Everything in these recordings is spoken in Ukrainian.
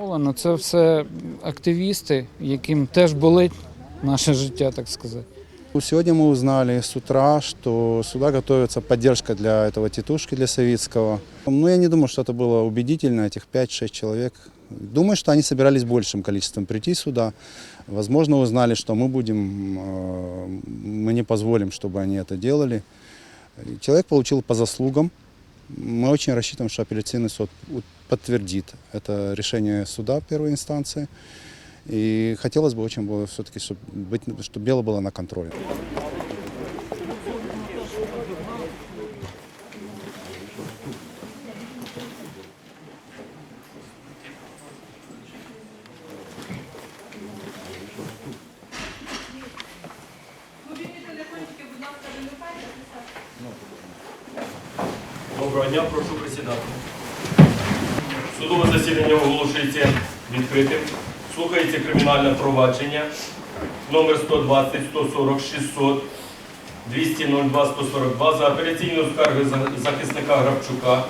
Олено, це все активісти, яким теж болить наше життя, так сказати. Сегодня мы узнали с утра, что сюда готовится поддержка для этого тетушки, для Савицкого. Ну, я не думаю, что это было убедительно, этих 5-6 человек. Думаю, что они собирались большим количеством прийти сюда. Возможно, узнали, что мы будем, мы не позволим, чтобы они это делали. Человек получил по заслугам. Мы очень рассчитываем, что апелляционный суд у- подтвердит это решение суда первой инстанции. И хотелось бы очень было все-таки, чтобы, быть, чтобы дело было на контроле. Доброго дня, прошу присідати. Судове засідання оголошується відкритим. Слухається кримінальне провадження номер 120 140 600 200 02 142 за апеляційною скаргою захисника Грабчука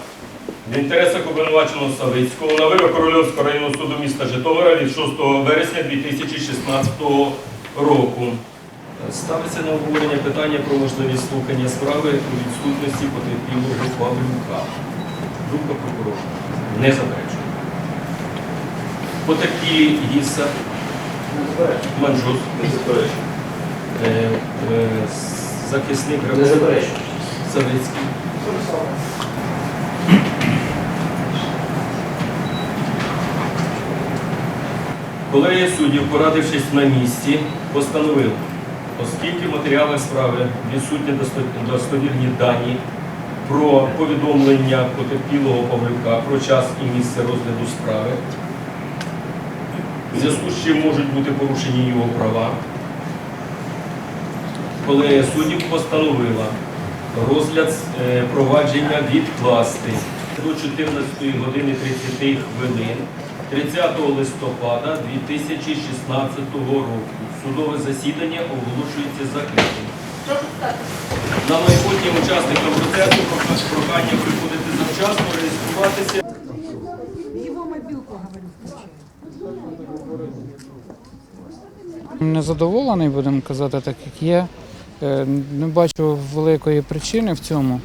в інтересах обвинуваченого Савицького на вирок Корольовського районного суду міста Житомира від 6 вересня 2016 року. Ставиться на обговорення питання про можливість слухання справи у відсутності потерпілого Павлюка. Думка прокурора. Не заперечує. Потерпілі Гіса, Манджус, е, е, захисник Грабович, Савицький. Колегія суддів, порадившись на місці, постановила, оскільки в матеріалах справи відсутні достовірні дані про повідомлення потерпілого Павлюка про час і місце розгляду справи, в зв'язку з чим можуть бути порушені його права, колегія суддів постановила розгляд е, провадження відкласти до 14 години 30 хвилин 30 листопада 2016 року. Судове засідання оголошується закритим. На майбутнім учасникам процесу прохання- приходити завчасно, реєструватися. Незадоволений, будемо казати, так як є. Е, Не бачу великої причини в цьому.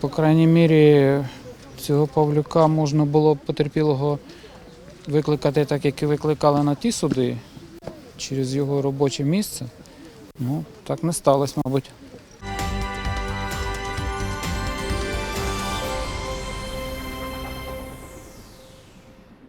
По крайній мірі, цього Павлюка можна було потерпілого викликати так, як і викликали на ті суди через його робоче місце. Ну, так не сталося, мабуть.